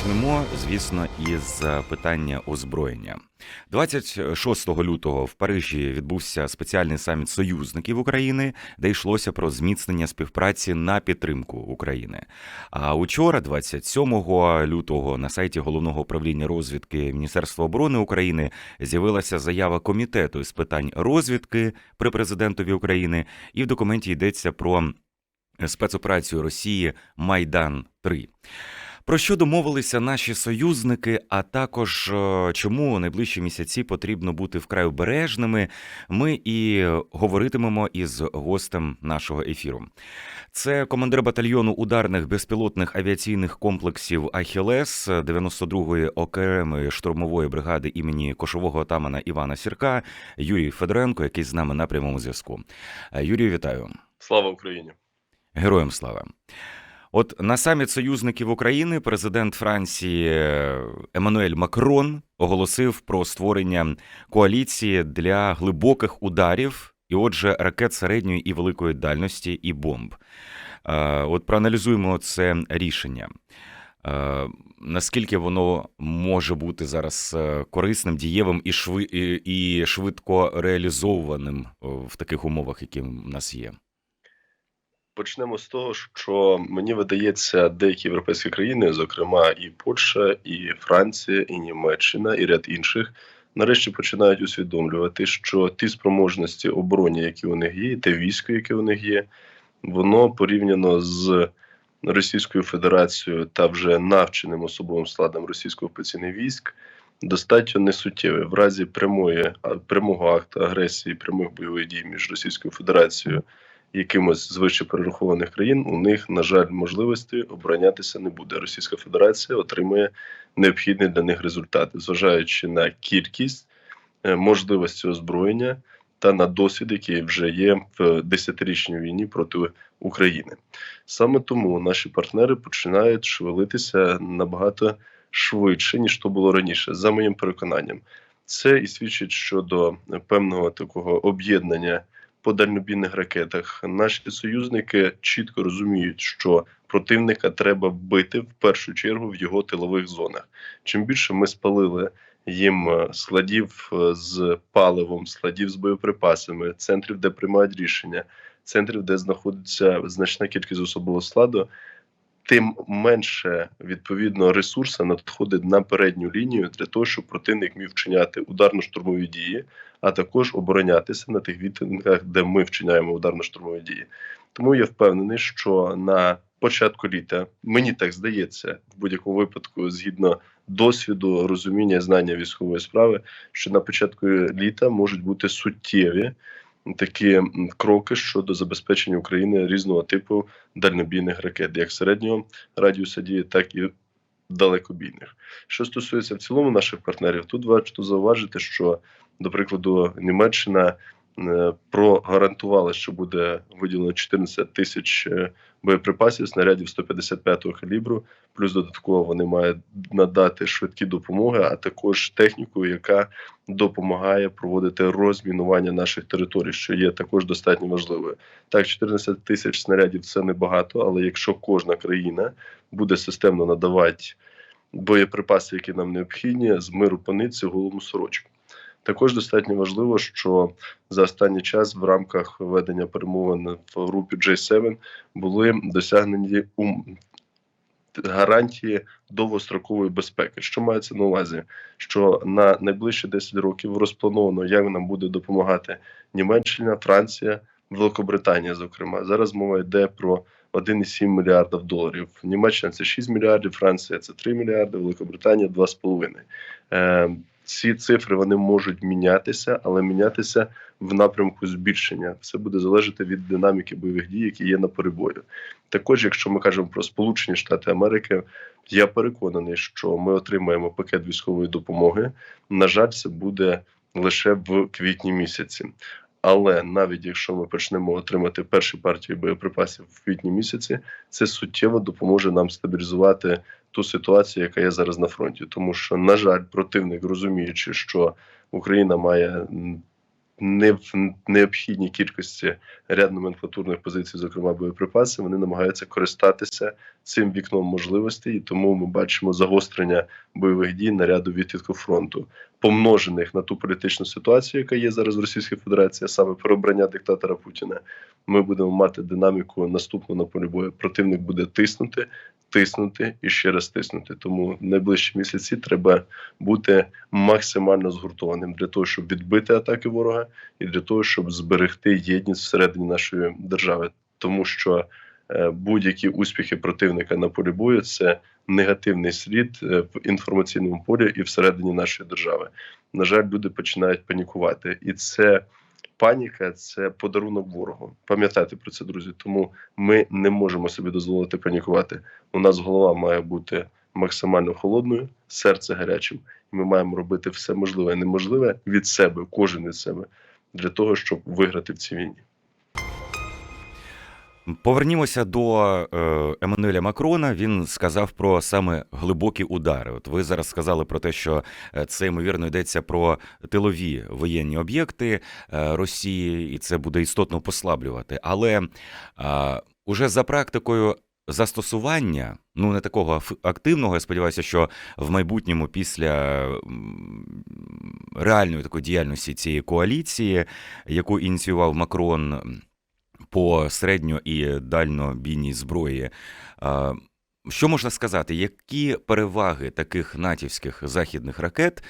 Почнемо, звісно, із е, питання озброєння. 26 лютого в Парижі відбувся спеціальний саміт союзників України, де йшлося про зміцнення співпраці на підтримку України. А учора, 27 лютого, на сайті головного управління розвідки Міністерства оборони України з'явилася заява комітету з питань розвідки при президентові України, і в документі йдеться про спецоперацію Росії Майдан 3 про що домовилися наші союзники, а також е, чому у найближчі місяці потрібно бути вкрай обережними, ми і говоритимемо із гостем нашого ефіру. Це командир батальйону ударних безпілотних авіаційних комплексів Ахілес 92-ї окремої штурмової бригади імені кошового отамана Івана Сірка Юрій Федоренко, який з нами на прямому зв'язку. Е, Юрію, вітаю. Слава Україні! Героям слава. От на саміт союзників України президент Франції е, Еммануель Макрон оголосив про створення коаліції для глибоких ударів, і, отже, ракет середньої і великої дальності і бомб. Е, От проаналізуємо це рішення. Е, Наскільки воно може бути зараз корисним, дієвим і шви і, швидко реалізовуваним е, в таких умовах, які в нас є? Почнемо з того, що мені видається, деякі європейські країни, зокрема і Польща, і Франція, і Німеччина, і ряд інших, нарешті починають усвідомлювати, що ті спроможності оборони, які у них є, і те військо, яке у них є, воно порівняно з Російською Федерацією та вже навченим особовим складом російського окупаційних військ. Достатньо несуттєве в разі прямої прямого акту агресії, прямих бойових дій між Російською Федерацією якимось з перерахованих країн, у них, на жаль, можливості оборонятися не буде. Російська Федерація отримує необхідний для них результат, зважаючи на кількість е, можливості озброєння та на досвід, який вже є в десятирічній війні проти України. Саме тому наші партнери починають шевелитися набагато швидше ніж то було раніше, за моїм переконанням. Це і свідчить щодо певного такого об'єднання по дальнобійних ракетах. Наші союзники чітко розуміють, що противника треба бити в першу чергу в його тилових зонах. Чим більше ми спалили їм е, складів е, з паливом, складів з боєприпасами, центрів, де приймають рішення, центрів, де знаходиться значна кількість особового складу. Тим менше відповідно ресурсу надходить на передню лінію для того, щоб противник міг вчиняти ударно-штурмові дії, а також оборонятися на тих відтинках, де ми вчиняємо ударно-штурмові дії. Тому я впевнений, що на початку літа мені так здається, в будь-якому випадку, згідно досвіду, розуміння, знання військової справи, що на початку літа можуть бути суттєві такі кроки щодо забезпечення України різного типу дальнобійних ракет, як середнього радіуса дії, так і далекобійних. Що стосується в цілому наших партнерів, тут варто зауважити, що, до прикладу, Німеччина е, прогарантувала, що буде виділено 14 тисяч е, боєприпасів, снарядів 155-го калібру. Плюс додатково вони мають надати швидкі допомоги, а також техніку, яка допомагає проводити розмінування наших територій, що є також достатньо важливою. Так, 14 тисяч снарядів це небагато, але якщо кожна країна буде системно надавати боєприпаси, які нам необхідні, з миру паниці голому сорочку. Також достатньо важливо, що за останній час в рамках ведення перемовин в групі J7 були досягнені ум гарантії довгострокової безпеки. Що мається на увазі? Що на найближчі 10 років розплановано, як нам буде допомагати Німеччина, Франція, Великобританія. Зокрема, зараз мова йде про 1,7 мільярдів доларів. Німеччина це 6 мільярдів, Франція це 3 мільярди, Великобританія 2,5. Ці цифри вони можуть мінятися, але мінятися в напрямку збільшення. Все буде залежати від динаміки бойових дій, які є на перебою. Також, якщо ми кажемо про Сполучені Штати Америки, я переконаний, що ми отримаємо пакет військової допомоги. На жаль, це буде лише в квітні місяці. Але навіть якщо ми почнемо отримати перші партії боєприпасів в квітні місяці, це суттєво допоможе нам стабілізувати ту ситуацію, яка є зараз на фронті. Тому що, на жаль, противник, розуміючи, що Україна має не в необхідній кількості ряд номенклатурних позицій, зокрема боєприпаси, вони намагаються користатися цим вікном можливостей, і тому ми бачимо загострення бойових дій на ряду відтинку фронту, помножених на ту політичну ситуацію, яка є зараз в Російській Федерації, а саме переобрання диктатора Путіна. Ми будемо мати динаміку наступну на полі бою. Противник буде тиснути, тиснути і ще раз тиснути. Тому в найближчі місяці треба бути максимально згуртованим для того, щоб відбити атаки ворога, і для того, щоб зберегти єдність всередині нашої держави, тому що будь-які успіхи противника на полі бою це негативний слід е, в інформаційному полі і всередині нашої держави. На жаль, люди починають панікувати, і це паніка це подарунок ворогу. Пам'ятайте про це, друзі. Тому ми не можемо собі дозволити панікувати. У нас голова має бути максимально холодною, серце гарячим. І ми маємо робити все можливе і неможливе від себе, кожен від себе, для того, щоб виграти в цій війні. Повернімося до е, Еммануеля Макрона. Він сказав про саме глибокі удари. От ви зараз сказали про те, що е, це ймовірно йдеться про тилові воєнні об'єкти е, Росії, і це буде істотно послаблювати. Але уже за практикою застосування, ну не такого активного, я сподіваюся, що в майбутньому після реальної такої діяльності цієї коаліції, яку ініціював Макрон по середньо і дальнобійній зброї. Що можна сказати, які переваги таких натівських західних ракет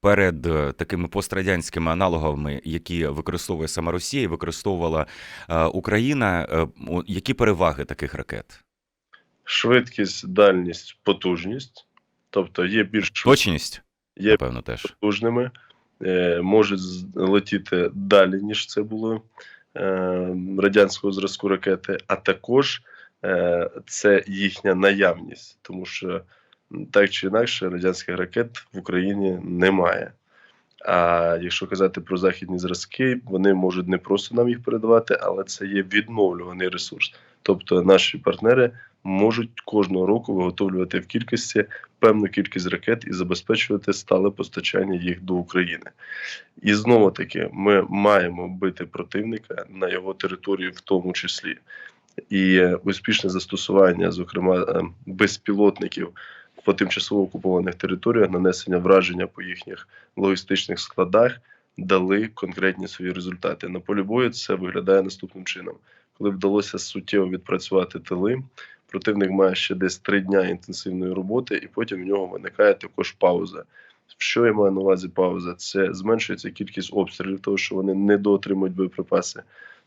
перед такими пострадянськими аналогами, які використовує сама Росія і використовувала Україна? Е, Які переваги таких ракет? Швидкість, дальність, потужність, тобто є більш Точність, є напевно, теж. потужними, е, можуть летіти далі, ніж це було радянського зразку ракети, а також е, це їхня наявність, тому що так чи інакше радянських ракет в Україні немає. А якщо казати про західні зразки, вони можуть не просто нам їх передавати, але це є відновлюваний ресурс. Тобто наші партнери можуть кожного року виготовлювати в кількості певну кількість ракет і забезпечувати стале постачання їх до України. І знову таки, ми маємо бити противника на його території, в тому числі. І е, успішне застосування, зокрема е, безпілотників по тимчасово окупованих територіях, нанесення враження по їхніх логістичних складах дали конкретні свої результати. На полі бою це виглядає наступним чином: коли вдалося суттєво відпрацювати тили, противник має ще десь три дня інтенсивної роботи, і потім в нього виникає також пауза. Що я маю на увазі пауза? Це зменшується кількість обстрілів, тому що вони не доотримують боєприпаси.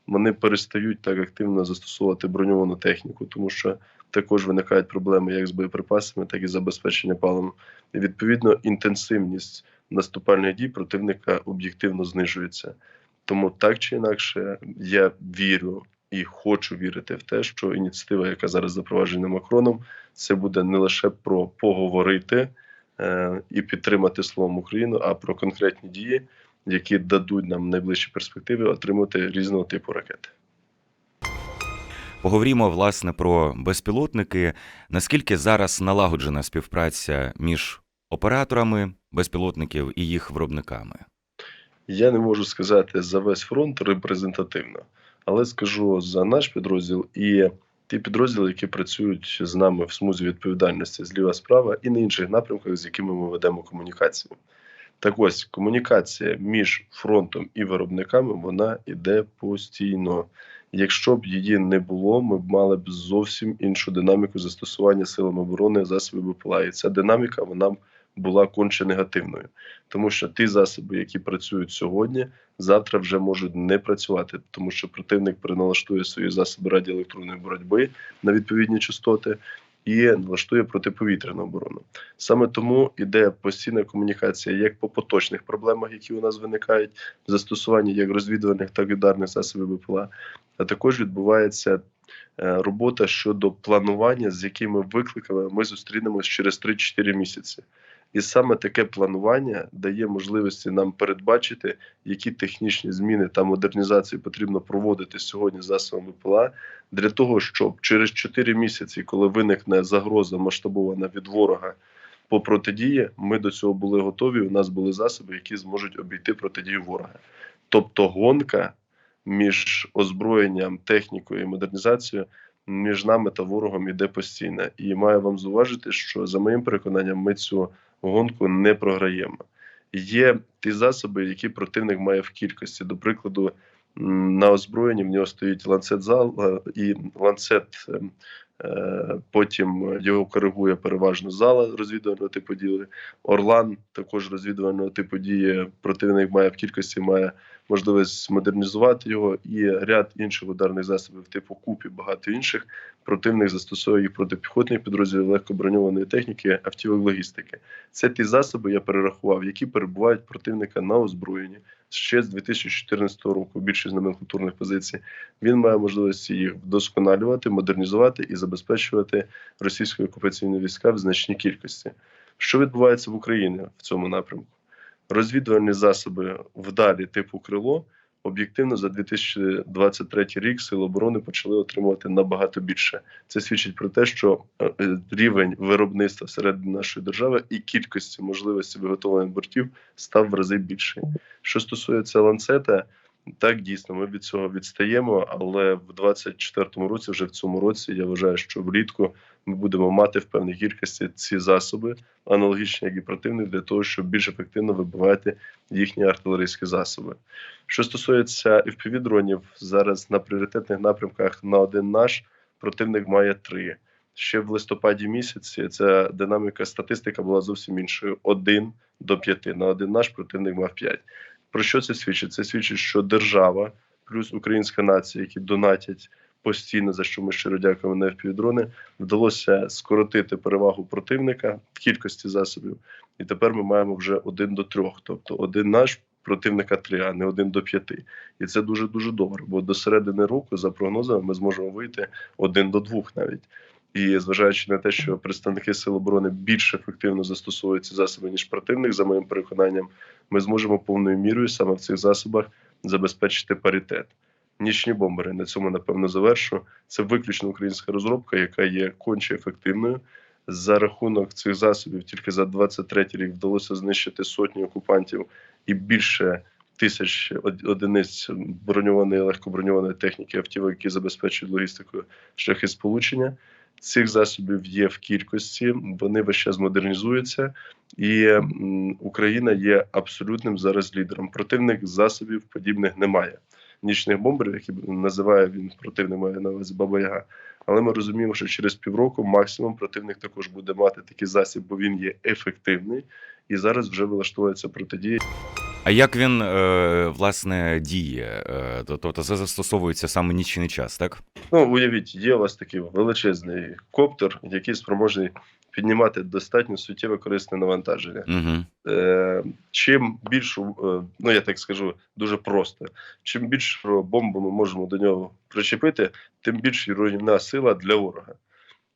Вони перестають так активно застосовувати броньовану техніку, тому що також виникають проблеми як з боєприпасами, так і забезпечення паливом. І відповідно інтенсивність наступальних дій противника об'єктивно знижується. Тому так чи інакше, я вірю і хочу вірити в те, що ініціатива, яка зараз запроваджена Макроном, це буде не лише про поговорити е, і підтримати словом Україну, а про конкретні дії, які дадуть нам найближчі перспективи отримати різного типу ракети. Поговоримо власне про безпілотники. Наскільки зараз налагоджена співпраця між операторами безпілотників і їх виробниками? Я не можу сказати за весь фронт репрезентативно, але скажу за наш підрозділ і ті підрозділи, які працюють з нами в смузі відповідальності зліва справа і на інших напрямках, з якими ми ведемо комунікацію. Так ось комунікація між фронтом і виробниками вона іде постійно. Якщо б її не було, ми б мали б зовсім іншу динаміку застосування силами оборони засобів БПЛА. І ця динаміка вона б була конче негативною, тому що ті засоби, які працюють сьогодні, завтра вже можуть не працювати, тому що противник переналаштує свої засоби радіоелектронної боротьби на відповідні частоти. І налаштує протиповітряну оборону. Саме тому іде постійна комунікація як по поточних проблемах, які у нас виникають, в застосуванні як розвідувальних, так і ударних засобів БПЛА, а також відбувається е, робота щодо планування, з якими викликами ми зустрінемось через 3-4 місяці. І саме таке планування дає можливості нам передбачити, які технічні зміни та модернізації потрібно проводити сьогодні засобами ПЛА для того, щоб через 4 місяці, коли виникне загроза масштабована від ворога по протидії, ми до цього були готові. У нас були засоби, які зможуть обійти протидію ворога. Тобто гонка між озброєнням, технікою і модернізацією між нами та ворогом іде постійно. І маю вам зауважити, що за моїм переконанням, ми цю гонку не програємо. Є ті засоби, які противник має в кількості. До прикладу, на озброєнні в нього стоїть ланцет зал е, і ланцет. е, е, Потім його коригує переважно зала розвідувального типу дії. Орлан також розвідувального типу дії. Противник має в кількості, має можливість модернізувати його, і ряд інших ударних засобів, типу купі, багато інших. Противник застосовує їх проти піхотних підрозділів легкоброньованої техніки, автівок логістики. Це ті засоби, я перерахував, які перебувають противника на озброєнні ще з 2014 року. Більшість номенклатурних позицій. Він має можливість їх вдосконалювати, модернізувати і забезпечувати російські окупаційні війська в значній кількості. Що відбувається в Україні в цьому напрямку? Розвідувальні засоби вдалі типу крило об'єктивно за 2023 рік Сили оборони почали отримувати набагато більше. Це свідчить про те, що е, рівень виробництва всередині нашої держави і кількості можливості виготовлення бортів став в рази більший. Що стосується ланцета, так дійсно ми від цього відстаємо, але в 24-му році, вже в цьому році, я вважаю, що влітку ми будемо мати в певній кількості ці засоби, аналогічні як і противник, для того, щоб більш ефективно вибивати їхні артилерійські засоби. Що стосується fpv дронів, зараз на пріоритетних напрямках на один наш противник має три. Ще в листопаді місяці ця динаміка статистика була зовсім іншою: один до п'яти. На один наш противник мав п'ять. Про що це свідчить? Це свідчить, що держава плюс українська нація, які донатять постійно, за що ми щиро дякуємо на FPV-дрони, вдалося скоротити перевагу противника в кількості засобів. І тепер ми маємо вже один до трьох, тобто один наш. Противника три, а не один до п'яти, і це дуже дуже добре. Бо до середини року, за прогнозами, ми зможемо вийти один до двох навіть. І зважаючи на те, що представники сил оборони більш ефективно застосовують ці засоби ніж противник, за моїм переконанням, ми зможемо повною мірою саме в цих засобах забезпечити паритет. Нічні бомбери на цьому напевно завершу. Це виключно українська розробка, яка є конче ефективною. За рахунок цих засобів тільки за 23 рік вдалося знищити сотні окупантів і більше тисяч одиниць броньованої легкоброньованої техніки автівок, які забезпечують логістикою шляхи сполучення. Цих засобів є в кількості, вони весь час модернізуються, і Україна є абсолютним зараз лідером. Противник засобів подібних немає. Нічних бомберів, які називає він противник, має на увазі Баба Яга. Але ми розуміємо, що через півроку максимум противник також буде мати такий засіб, бо він є ефективний і зараз вже влаштовується протидія. А як він е, власне діє? То- тобто це застосовується саме нічний час, так? Ну, уявіть, є у вас такий величезний коптер, який спроможний піднімати достатньо суттєве корисне навантаження. Угу. Е, чим більшу, е, ну я так скажу дуже просто, чим більшу бомбу ми можемо до нього причепити, тим більш руйнівна сила для ворога.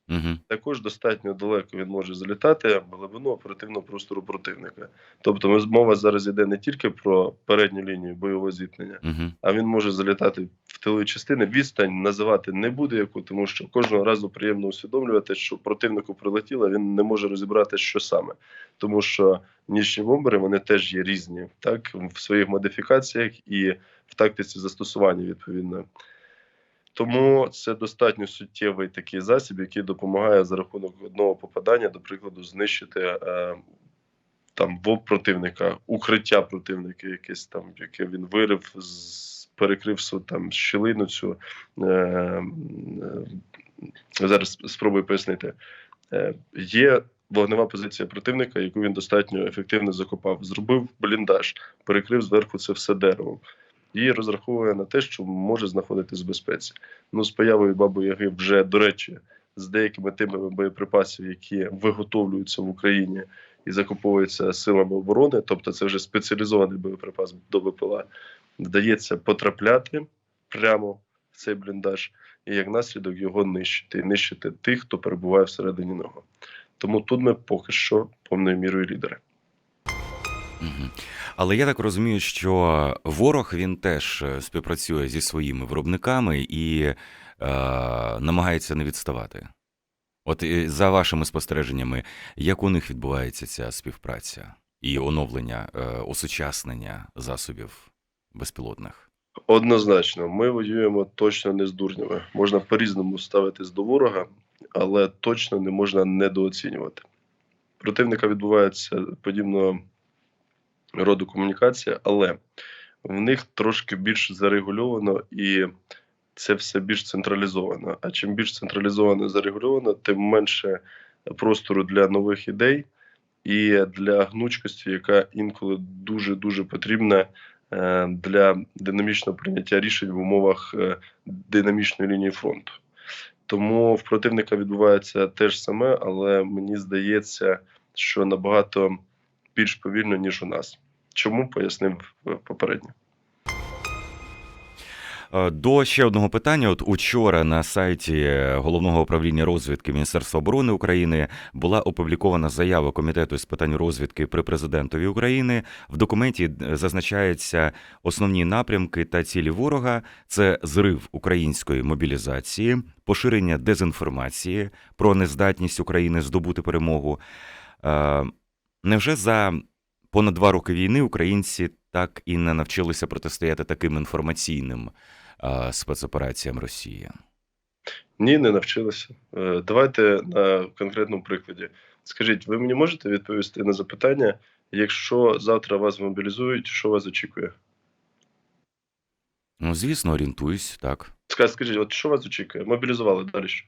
Угу. Також достатньо далеко він може залітати в глибину оперативного простору противника. Тобто, мова зараз йде не тільки про передню лінію бойового зіткнення, Угу. а він може залітати в тилові частини. Відстань називати не буде яку, тому що кожного разу приємно усвідомлювати, що противнику прилетіло, він не може розібрати, що саме, тому що нічні бомбери вони теж є різні, так в своїх модифікаціях і в тактиці застосування відповідно. Тому це достатньо суттєвий такий засіб, який допомагає за рахунок одного попадання, до прикладу, знищити е, там вовк противника, укриття противника, якесь там, яке він вирив, з, перекрив там щілину цю. Е, е, зараз спробую пояснити. Е, є вогнева позиція противника, яку він достатньо ефективно закопав. Зробив бліндаж, перекрив зверху це все деревом. І розраховує на те, що може знаходитись в безпеці. Ну, з появою баби Яги вже, до речі, з деякими типами боєприпасів, які виготовлюються в Україні і закуповуються силами оборони, тобто це вже спеціалізований боєприпас до БПЛА, вдається потрапляти прямо в цей бліндаж, і як наслідок його нищити, і нищити тих, хто перебуває всередині нього. Тому тут ми поки що повною мірою лідери. Але я так розумію, що ворог він теж е, співпрацює зі своїми виробниками і е, намагається не відставати. От е, за вашими спостереженнями, як у них відбувається ця співпраця і оновлення, е, осучаснення засобів безпілотних? Однозначно, ми воюємо точно не з дурнями. Можна по-різному ставитись до ворога, але точно не можна недооцінювати. Противника відбувається подібного роду комунікація, але в них трошки більш зарегульовано і це все більш централізовано. А чим більш централізовано і зарегульовано, тим менше простору для нових ідей і для гнучкості, яка інколи дуже дуже потрібна е, для динамічного прийняття рішень в умовах е, динамічної лінії фронту. Тому в противника відбувається те ж саме, але мені здається, що набагато більш повільно, ніж у нас. Чому пояснив е, попередньо? Е, До ще одного питання. От учора на сайті головного управління розвідки Міністерства оборони України була опублікована заява комітету з питань розвідки при президентові України. В документі е, зазначаються основні напрямки та цілі ворога: це зрив української мобілізації, поширення дезінформації про нездатність України здобути перемогу. Невже за понад два роки війни українці так і не навчилися протистояти таким інформаційним е, спецопераціям Росії? Ні, не навчилися. Е, Давайте на конкретному прикладі. Скажіть, ви мені можете відповісти на запитання, якщо завтра вас мобілізують, що вас очікує? Ну, звісно, орієнтуюсь, так. Скажіть, от що вас очікує? Мобілізували далі. що?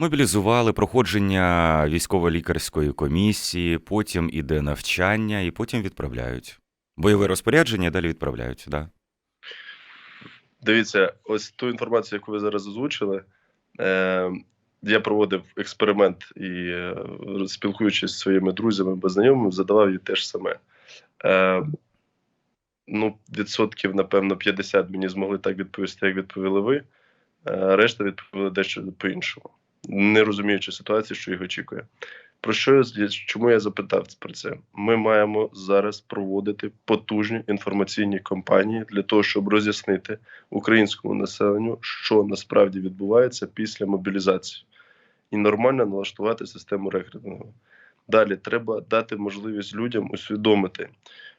Мобілізували проходження військово-лікарської комісії, потім іде навчання, і потім відправляють. Бойове розпорядження далі відправляють, да. Дивіться, ось ту інформацію, яку ви зараз озвучили. Е, я проводив експеримент і, е, спілкуючись зі своїми друзями або знайомими, задавав їй те ж саме. Е, ну, відсотків, напевно, 50 мені змогли так відповісти, як відповіли ви. Е, решта відповіли дещо по-іншому, не розуміючи ситуації, що їх очікує. Про що чому я запитав про це? Ми маємо зараз проводити потужні інформаційні кампанії для того, щоб роз'яснити українському населенню, що насправді відбувається після мобілізації, і нормально налаштувати систему рекрутингу. Далі треба дати можливість людям усвідомити,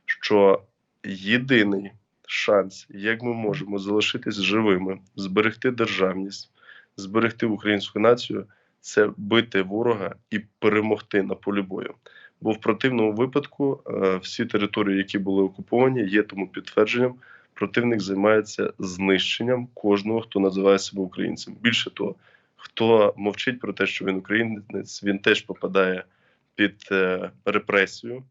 що єдиний шанс, як ми можемо залишитись живими, зберегти державність, зберегти українську націю, це бити ворога і перемогти на полі бою. Бо в противному випадку е, всі території, які були окуповані, є тому підтвердженням. Противник займається знищенням кожного, хто називає себе українцем. Більше того, хто мовчить про те, що він українець, він теж попадає під е, репресію.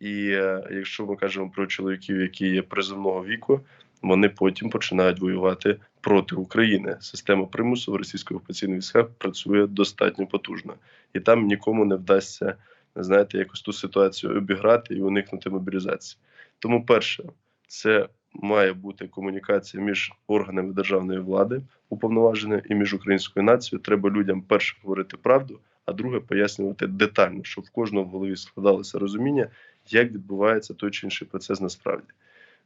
І е, якщо ми кажемо про чоловіків, які є призовного віку, вони потім починають воювати проти України. Система примусу в російських окупаційних військах працює достатньо потужно, і там нікому не вдасться знаєте, якось ту ситуацію обіграти і уникнути мобілізації. Тому, перше, це має бути комунікація між органами державної влади уповноваженою і між українською нацією. Треба людям перше говорити правду, а друге пояснювати детально, щоб в кожного в голові складалося розуміння, як відбувається той чи інший процес насправді.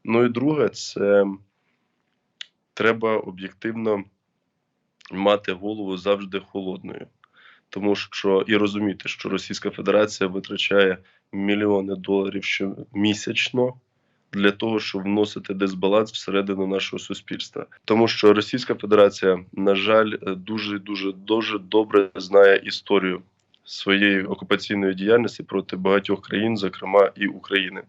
Ну і друге, це треба об'єктивно мати голову завжди холодною, тому що і розуміти, що Російська Федерація витрачає мільйони доларів щомісячно для того, щоб вносити дисбаланс всередину нашого суспільства, тому що Російська Федерація, на жаль, дуже дуже дуже добре знає історію своєї окупаційної діяльності проти багатьох країн, зокрема і України.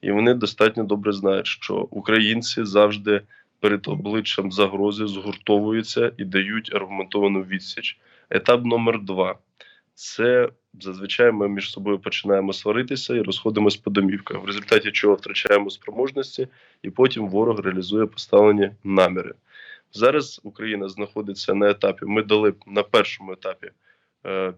І вони достатньо добре знають, що українці завжди перед обличчям загрози згуртовуються і дають аргументовану відсіч. Етап номер два це зазвичай ми між собою починаємо сваритися і розходимось по домівках, в результаті чого втрачаємо спроможності, і потім ворог реалізує поставлені наміри. Зараз Україна знаходиться на етапі. Ми дали на першому етапі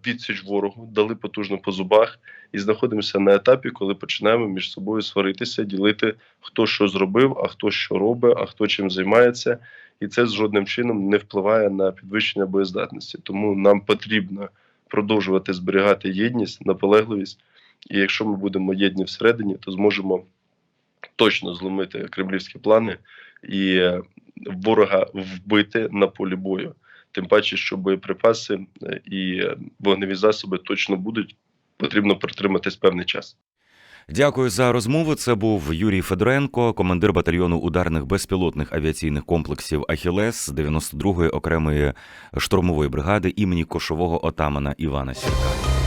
відсіч ворогу, дали потужно по зубах, і знаходимося на етапі, коли починаємо між собою сваритися, ділити хто що зробив, а хто що робить, а хто чим займається, і це жодним чином не впливає на підвищення боєздатності. Тому нам потрібно продовжувати зберігати єдність, наполегливість. І якщо ми будемо єдні всередині, то зможемо точно зломити кремлівські плани і е, ворога вбити на полі бою. Тим паче, що боєприпаси е, і вогневі засоби точно будуть, потрібно притриматись певний час. Дякую за розмову. Це був Юрій Федоренко, командир батальйону ударних безпілотних авіаційних комплексів Ахілес 92-ї окремої штурмової бригади імені кошового отамана Івана Сірка.